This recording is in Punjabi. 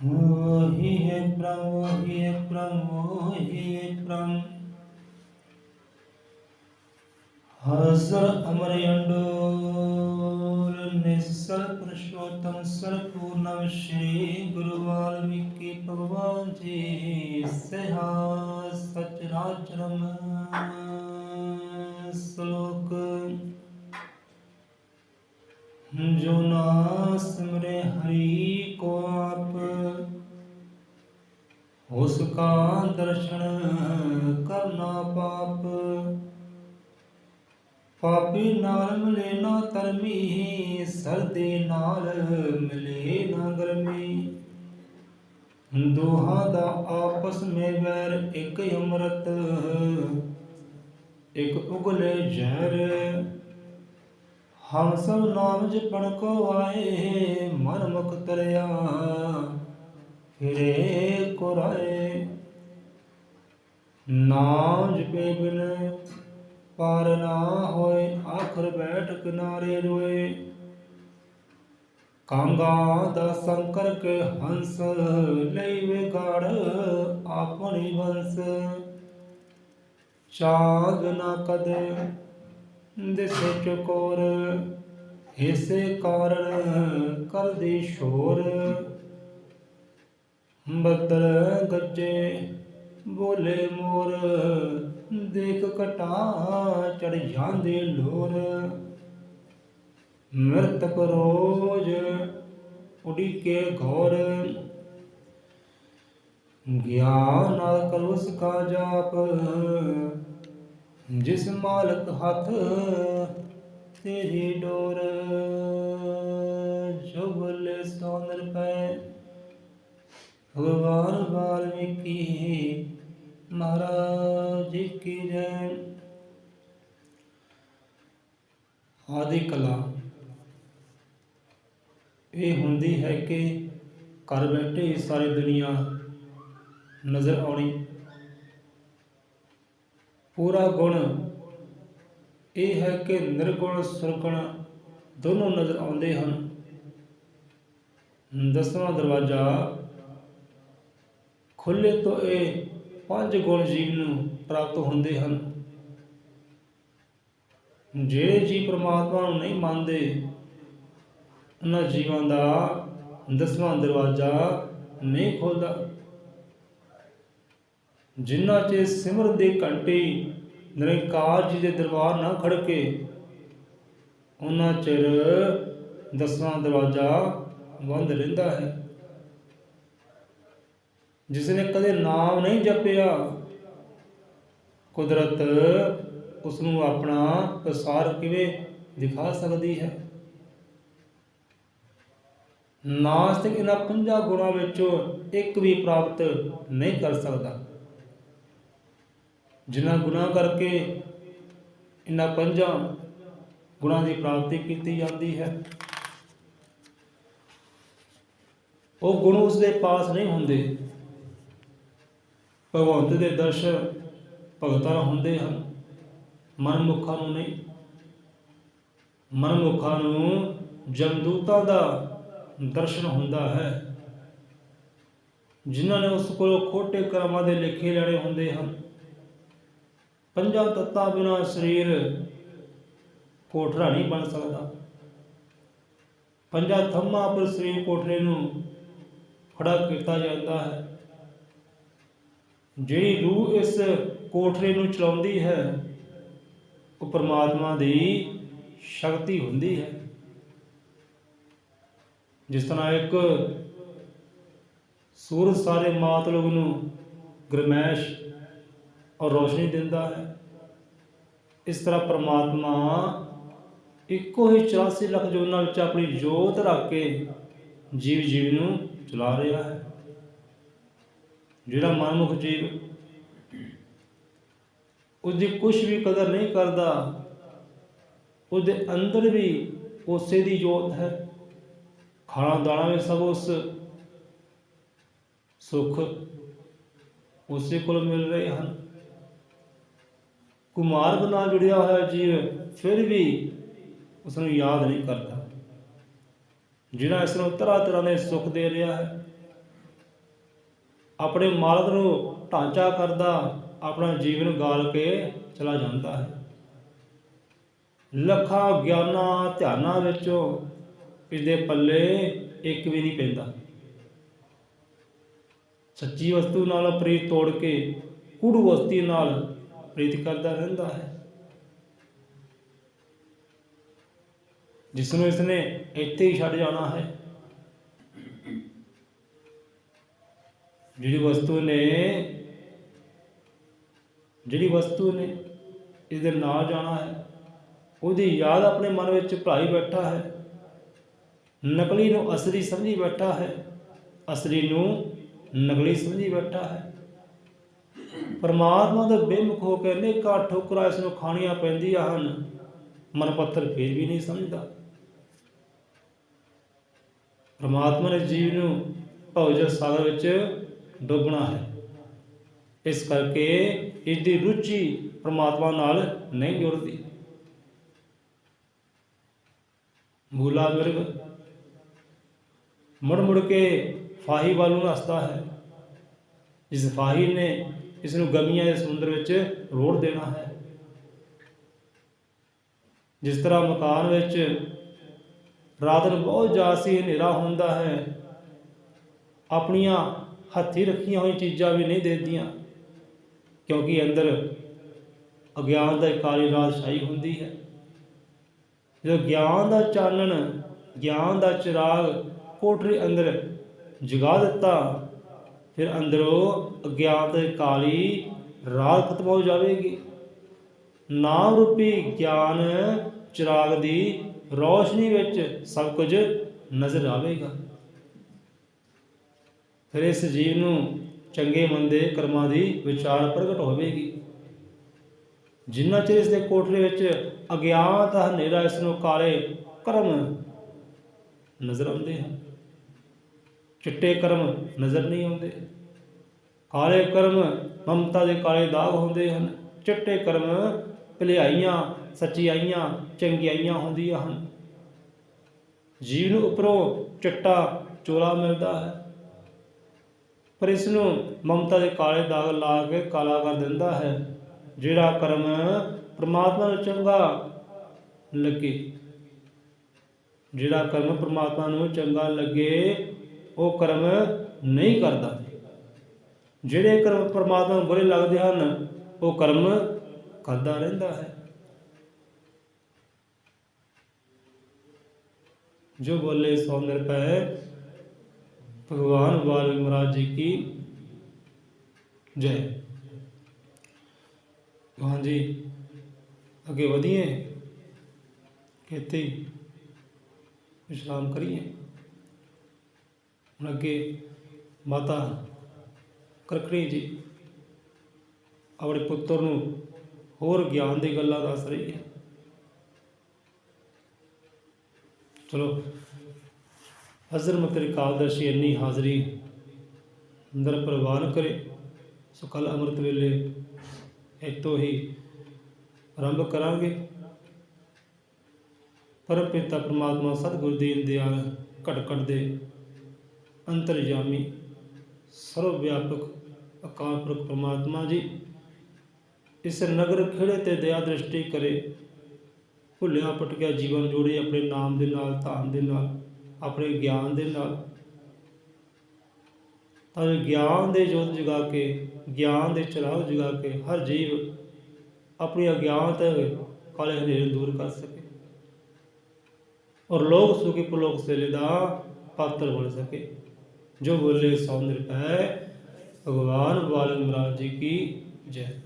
ਵਹੀ ਹੈ ਪ੍ਰਭ ਵਹੀ ਹੈ ਪ੍ਰਭ ਵਹੀ ਹੈ ਪ੍ਰਭ ਹਜ਼ਰ ਅਮਰ ਅੰਡੋਲ ਨਿਸਲ ਪੁਰਸ਼ੋਤਮ ਸਰਪੂਰਨਮ ਸ਼੍ਰੀ ਗੁਰੂ ਵਾਲਮੀਕੀ ਭਗਵਾਨ ਜੀ ਸਹਾ ਸਚ ਰਾਜਰਮ ਸ਼ਲੋਕ ਜੋ ਨਾ ਸਿਮਰੇ ਹਰੀ ਕੋ ਆਪ, ਉਸ ਕਾ ਦਰਸ਼ਨ ਕਰਨਾ ਪਾਪ। ਪਾਪੀ ਨਾਲ ਮਿਲੇ ਨਾ ਧਰਮੀ, ਸਰਦੇ ਨਾਲ ਮਿਲੇ ਨਾ ਗਰਮੀ। ਦੋਹਾਂ ਦਾ ਆਪਸ ਮੇ ਵੈਰ ਇੱਕ ਅੰਮ੍ਰਿਤ, ਇੱਕ ਉਗਲੇ ਜ਼ਹਿਰ। ਹਮ ਸਭ ਨਾਮ ਜਪਣ ਕੋ ਆਏ, ਮਨ ਮੁਖ ਤਰਿਆ। ਫਿਰੇ ਕੋ ਨਾਮ ਜਪੇ ਬਿਨ ਪਾਰ ਨਾ ਹੋਏ, ਆਖਰ ਬੈਠ ਕਿਨਾਰੇ ਰੋਏ। ਕਾਂਗਾ ਦਾ ਸੰਕਰ ਕੇ ਹੰਸ ਲਈ ਵਿਗੜ ਆਪਣੀ ਵੰਸ ਚਾਂਦ ਨਾ ਕਦੇ ਦਿਸੇ ਚਕੋਰ ਇਸੇ ਕਾਰਨ ਕਰਦੀ ਸ਼ੋਰ। ਬੱਦਲ ਗੱਜੇ, ਬੋਲੇ ਮੋਰ, ਦੇਖ ਕਟਾ ਚੜ ਜਾਂਦੇ ਲੋਰ। ਮਰਤਕ ਰੋਜ ਉਡੀਕੇ ਘੋਰ। ਗਿਆਨ ਨਾਲ ਕਰੋ ਸਕਾ ਜਾਪ ਜਿਸ ਮਾਲਕ ਹੱਥ ਤੇਰੀ ਡੋਰ ਜੋ ਬੋਲੇ ਸੋ ਭਗਵਾਨ ਵਾਲਮੀਕੀ ਮਹਾਰਾਜ ਕੀ ਜੈ ਆਦਿ ਕਲਾ। ਇਹ ਹੁੰਦੀ ਹੈ ਕਿ ਘਰ ਬੈਠੇ ਹੀ ਸਾਰੀ ਦੁਨੀਆ ਨਜ਼ਰ ਆਉਣੀ। ਪੂਰਾ ਗੁਣ। ਇਹ ਹੈ ਕਿ ਨਿਰਗੁਣ, ਸੁਰਗੁਣ ਦੋਨੋਂ ਨਜ਼ਰ ਆਉਂਦੇ ਹਨ। ਦਸਵਾਂ ਦਰਵਾਜ਼ਾ ਖੁੱਲੇ ਤੋਂ ਇਹ ਪੰਜ ਗੁਣ ਜੀਵ ਨੂੰ ਪ੍ਰਾਪਤ ਹੁੰਦੇ ਹਨ। ਜਿਹੜੇ ਜੀ ਪ੍ਰਮਾਤਮਾ ਨੂੰ ਨਹੀਂ ਮੰਨਦੇ, ਉਹਨਾਂ ਜੀਵਾਂ ਦਾ ਦਸਵਾਂ ਦਰਵਾਜ਼ਾ ਨਹੀਂ ਖੁੱਲਦਾ। ਜਿਨ੍ਹਾਂ 'ਚ ਸਿਮਰ ਦੀ ਘੰਟੀ ਨਿਰੰਕਾਰ ਜੀ ਦੇ ਦਰਬਾਰ ਨਾ ਖੜ ਕੇ ਉਹਨਾਂ ਚਿਰ ਦਸਵਾਂ ਦਰਵਾਜ਼ਾ ਬੰਦ ਰਹਿੰਦਾ ਹੈ। ਜਿਸ ਨੇ ਕਦੇ ਨਾਮ ਨਹੀਂ ਜਪਿਆ, ਕੁਦਰਤ ਉਸ ਨੂੰ ਆਪਣਾ ਪ੍ਰਸਾਰ ਕਿਵੇਂ ਦਿਖਾ ਸਕਦੀ ਹੈ? ਨਾਸਤਿਕ ਇਹਨਾਂ ਪੰਜਾਂ ਗੁਣਾਂ ਵਿੱਚੋਂ ਇੱਕ ਵੀ ਪ੍ਰਾਪਤ ਨਹੀਂ ਕਰ ਸਕਦਾ। ਜਿਨ੍ਹਾਂ ਗੁਨਾਹ ਕਰਕੇ ਇਹਨਾਂ ਪੰਜਾਂ ਗੁਣਾਂ ਦੀ ਪ੍ਰਾਪਤੀ ਕੀਤੀ ਜਾਂਦੀ ਹੈ। ਉਹ ਗੁਣ ਉਸ ਦੇ ਪਾਸ ਨਹੀਂ ਹੁੰਦੇ। ਭਗਵੰਤ ਦੇ ਦਰਸ਼ਨ ਭਗਤਾਂ ਹੁੰਦੇ ਹਨ। ਮਨਮੁਖਾਂ ਨੂੰ ਨਹੀਂ। ਮਨਮੁਖਾਂ ਨੂੰ ਜਮਦੂਤਾਂ ਦਾ ਦਰਸ਼ਨ ਹੁੰਦਾ ਹੈ। ਜਿਨ੍ਹਾਂ ਨੇ ਉਸ ਕੋਲੋਂ ਖੋਟੇ ਕਰਮਾਂ ਦੇ ਲਿਖੇ ਲੈਣੇ ਹੁੰਦੇ ਹਨ। ਪੰਜਾਂ ਤੱਤਾਂ ਬਿਨਾ ਸਰੀਰ ਕੋਠਰਾ ਨਹੀਂ ਬਣ ਸਕਦਾ। ਪੰਜਾਂ ਥੰਮਾਂ ਪਰ ਸਰੀਰ ਕੋਠਰੇ ਨੂੰ ਖੜਾ ਕੀਤਾ ਜਾਂਦਾ ਹੈ। ਜਿਹੜੀ ਰੂਹ ਇਸ ਕੋਠਰੇ ਨੂੰ ਚਲਾਉਂਦੀ ਹੈ, ਉਹ ਪਰਮਾਤਮਾ ਦੀ ਸ਼ਕਤੀ ਹੁੰਦੀ ਹੈ। ਜਿਸ ਤਰ੍ਹਾਂ ਇੱਕ ਸੂਰਜ ਸਾਰੇ ਮਾਤਲਬ ਨੂੰ ਗਰਮੈਸ਼ ਔਰ ਰੋਸ਼ਨੀ ਦਿੰਦਾ ਹੈ। ਇਸ ਤਰ੍ਹਾਂ ਪ੍ਰਮਾਤਮਾ ਇੱਕੋ ਹੀ 84 ਲੱਖ ਜੋਨਾਂ ਵਿੱਚ ਆਪਣੀ ਜੋਤ ਰੱਖ ਕੇ ਜੀਵ ਜੀਵ ਨੂੰ ਚਲਾ ਰਿਹਾ ਹੈ। ਜਿਹੜਾ ਮਨਮੁਖ ਜੀਵ ਉਹਦੀ ਕੁਝ ਵੀ ਕਦਰ ਨਹੀਂ ਕਰਦਾ, ਉਹਦੇ ਅੰਦਰ ਵੀ ਉਸੇ ਦੀ ਜੋਤ ਹੈ। ਖਾਣਾ, ਦਾਣਾ ਵੀ ਸਭ ਉਸ ਸੁਖ ਉਸੇ ਕੋਲ ਮਿਲ ਰਹੇ ਹਨ। ਕੁਮਾਰਗ ਨਾਲ ਜੁੜਿਆ ਹੋਇਆ ਜੀਵ ਫਿਰ ਵੀ ਉਸ ਨੂੰ ਯਾਦ ਨਹੀਂ ਕਰਦਾ। ਜਿਹੜਾ ਇਸ ਨੂੰ ਤਰ੍ਹਾਂ ਤਰ੍ਹਾਂ ਦੇ ਸੁੱਖ ਦੇ ਰਿਹਾ ਹੈ, ਆਪਣੇ ਮਾਲਕ ਨੂੰ ਢਾਂਚਾ ਕਰਦਾ, ਆਪਣਾ ਜੀਵਨ ਗਾਲ ਕੇ ਚਲਾ ਜਾਂਦਾ ਹੈ। ਲੱਖਾਂ ਗਿਆਨਾਂ ਧਿਆਨਾਂ ਵਿੱਚੋਂ ਇਸਦੇ ਪੱਲੇ ਇੱਕ ਵੀ ਨਹੀਂ ਪੈਂਦਾ। ਸੱਚੀ ਵਸਤੂ ਨਾਲ ਪ੍ਰੀਤ ਤੋੜ ਕੇ, ਕੂੜੂ ਵਸਤੀ ਨਾਲ ਪ੍ਰੀਤ ਕਰਦਾ ਰਹਿੰਦਾ ਹੈ। ਜਿਸ ਨੂੰ ਇਸਨੇ ਇੱਥੇ ਹੀ ਛੱਡ ਜਾਣਾ ਹੈ। ਜਿਹੜੀ ਵਸਤੂ ਨੇ, ਜਿਹੜੀ ਵਸਤੂ ਨੇ ਇਹਦੇ ਨਾਲ ਜਾਣਾ ਹੈ, ਉਹਦੀ ਯਾਦ ਆਪਣੇ ਮਨ ਵਿੱਚ ਭਰਾਈ ਬੈਠਾ ਹੈ। ਨਕਲੀ ਨੂੰ ਅਸਲੀ ਸਮਝੀ ਬੈਠਾ ਹੈ, ਅਸਲੀ ਨੂੰ ਨਕਲੀ ਸਮਝੀ ਬੈਠਾ ਹੈ। ਪਰਮਾਤਮਾ ਦੇ ਬੇਮੁਖ ਹੋ ਕੇ ਅਨੇਕਾਂ ਠੋਕਰਾਂ ਇਸ ਨੂੰ ਖਾਣੀਆਂ ਪੈਂਦੀਆਂ ਹਨ। ਮਨ ਪੱਥਰ ਫੇਰ ਵੀ ਨਹੀਂ ਸਮਝਦਾ। ਪਰਮਾਤਮਾ ਨੇ ਜੀਵ ਨੂੰ ਭਵਜਲ ਸਾਗਰ ਵਿੱਚ ਡੋਬਣਾ ਹੈ। ਇਸ ਕਰਕੇ ਇਸ ਦੀ ਰੁਚੀ ਪਰਮਾਤਮਾ ਨਾਲ ਨਹੀਂ ਜੁੜਦੀ। ਮੂਲਾ ਮਿਰਗ ਮੁੜ ਮੁੜ ਕੇ ਫਾਹੀ ਵੱਲ ਨੂੰ ਰਸਤਾ ਹੈ। ਇਸ ਫਾਹੀ ਨੇ ਇਸ ਨੂੰ ਗਮੀਆਂ ਦੇ ਸਮੁੰਦਰ ਵਿੱਚ ਰੋੜ ਦੇਣਾ ਹੈ। ਜਿਸ ਤਰ੍ਹਾਂ ਮਕਾਨ ਵਿੱਚ ਰਾਤ ਨੂੰ ਬਹੁਤ ਜਾਸੀ ਹਨੇਰਾ ਹੁੰਦਾ ਹੈ, ਆਪਣੀਆਂ ਹੱਥੀ ਰੱਖੀਆਂ ਹੋਈਆਂ ਚੀਜ਼ਾਂ ਵੀ ਨਹੀਂ ਦੇਦੀਆਂ ਕਿਉਂਕਿ ਅੰਦਰ ਅਗਿਆਨ ਦਾ ਕਾਲੀ ਰਾਤ ਛਾਈ ਹੁੰਦੀ ਹੈ। ਜਦੋਂ ਗਿਆਨ ਦਾ ਚਾਨਣ, ਗਿਆਨ ਦਾ ਚਿਰਾਗ ਕੋਟਰੀ ਅੰਦਰ ਜਗਾ ਦਿੱਤਾ ਫਿਰ ਅੰਦਰੋਂ ਅਗਿਆਤ ਕਾਲੀ ਰਾਤ ਖਤਮ ਹੋ ਜਾਵੇਗੀ। ਨਾਮ ਰੂਪੀ ਗਿਆਨ ਚਿਰਾਗ ਦੀ ਰੋਸ਼ਨੀ ਵਿੱਚ ਸਭ ਕੁਝ ਨਜ਼ਰ ਆਵੇਗਾ। ਫਿਰ ਇਸ ਜੀਵ ਨੂੰ ਚੰਗੇ ਮੰਦੇ ਕਰਮਾਂ ਦੀ ਵਿਚਾਰ ਪ੍ਰਗਟ ਹੋਵੇਗੀ। ਜਿੰਨਾ ਚਿਰ ਇਸ ਦੇ ਕੋਠਰੇ ਵਿੱਚ ਅਗਿਆਤ ਹਨੇਰਾ ਇਸ ਨੂੰ ਕਾਲੇ ਕਰਮ ਨਜ਼ਰ ਆਉਂਦੇ ਹਨ। ਚਿੱਟੇ ਕਰਮ ਨਜ਼ਰ ਨਹੀਂ ਆਉਂਦੇ। ਕਾਲੇ ਕਰਮ ਮਮਤਾ ਦੇ ਕਾਲੇ ਦਾਗ ਹੁੰਦੇ ਹਨ। ਚਿੱਟੇ ਕਰਮ ਭਲਾਈਆਂ, ਸੱਚਾਈਆਂ, ਚੰਗਿਆਈਆਂ ਹੁੰਦੀਆਂ ਹਨ। ਜੀਵ ਨੂੰ ਉੱਪਰੋਂ ਚਿੱਟਾ ਚੋਲਾ ਮਿਲਦਾ ਹੈ। ਪਰ ਇਸ ਨੂੰ ਮਮਤਾ ਦੇ ਕਾਲੇ ਦਾਗ ਲਾ ਕੇ ਕਾਲਾ ਕਰ ਦਿੰਦਾ ਹੈ, ਜਿਹੜਾ ਕਰਮ ਪ੍ਰਮਾਤਮਾ ਨੂੰ ਚੰਗਾ ਲੱਗੇ। ਜਿਹੜਾ ਕਰਮ ਪ੍ਰਮਾਤਮਾ ਨੂੰ ਚੰਗਾ ਲੱਗੇ ਉਹ ਕਰਮ ਨਹੀਂ ਕਰਦਾ। ਜਿਹੜੇ ਕਰਮ ਪ੍ਰਮਾਤਮਾ ਨੂੰ ਬੁਰੇ ਲੱਗਦੇ ਹਨ, ਉਹ ਕਰਮ ਕਰਦਾ ਰਹਿੰਦਾ ਹੈ। ਜੋ ਬੋਲੇ ਸੋ ਨਿਰਭੈ, ਭਗਵਾਨ ਵਾਲਮੀਕ ਮਹਾਰਾਜ ਜੀ ਕੀ ਜੈ। ਹਾਂਜੀ ਅੱਗੇ ਵਧੀਏ? ਕਿਤੇ ਵਿਸ਼ਰਾਮ ਕਰੀਏ? ਹੁਣ ਅੱਗੇ ਮਾਤਾ ਕਰਕੜੀ ਜੀ ਆਪਣੇ ਪੁੱਤਰ ਨੂੰ ਹੋਰ ਗਿਆਨ ਦੀ ਗੱਲਾਂ ਦੱਸ ਰਹੀ ਹੈ। ਚਲੋ ਹਜ਼ਰ ਮਤਰੀ ਕਾਲਦਰਸ਼ੀ ਇੰਨੀ ਹਾਜ਼ਰੀ ਅੰਦਰ ਪ੍ਰਵਾਨ ਕਰੇ ਸੋ ਕੱਲ ਅੰਮ੍ਰਿਤ ਵੇਲੇ ਇਤੋਂ ਹੀ ਆਰੰਭ ਕਰਾਂਗੇ। ਪਰਮ ਪਿਤਾ ਪ੍ਰਮਾਤਮਾ ਸਤਿਗੁਰ ਦੀਨ ਦਿਆਲ ਘਟ ਘਟ ਦੇ ਅੰਤਰਜਾਮੀ ਸਰਵ ਵਿਆਪਕ ਅਕਾਲ ਪੁਰਖ ਪ੍ਰਮਾਤਮਾ ਜੀ, ਇਸ ਨਗਰ ਖੇੜੇ ਤੇ ਦਇਆ ਦ੍ਰਿਸ਼ਟੀ ਕਰੇ, ਭੁੱਲਿਆ ਪਟਕਿਆ ਜੀਵਨ ਜੋੜੇ ਆਪਣੇ ਨਾਮ ਦੇ ਨਾਲ, ਧਾਮ ਦੇ ਨਾਲ, ਆਪਣੇ ਗਿਆਨ ਦੇ ਨਾਲ। ਤਾਂ ਗਿਆਨ ਦੇ ਜੋਤ ਜਗਾ ਕੇ, ਗਿਆਨ ਦੇ ਚਰਾਗ ਜਗਾ ਕੇ ਹਰ ਜੀਵ ਆਪਣੀ ਅਗਿਆਨਤ ਕਾਲੇ ਹਨੇਰੇ ਨੂੰ ਦੂਰ ਕਰ ਸਕੇ। ਔਰ ਲੋਕ ਸੁਖੀ ਪੁਲੋਕ ਸੇਲੇ ਦਾ ਪਾਤਰ ਬਣ ਸਕੇ। ਜੋ ਬੋਲੇ ਸੌ ਨਿਰਭੈ ਭਗਵਾਨ ਬਾਲਕ ਮਹਾਰਾਜ ਜੀ ਕੀ ਜੈ।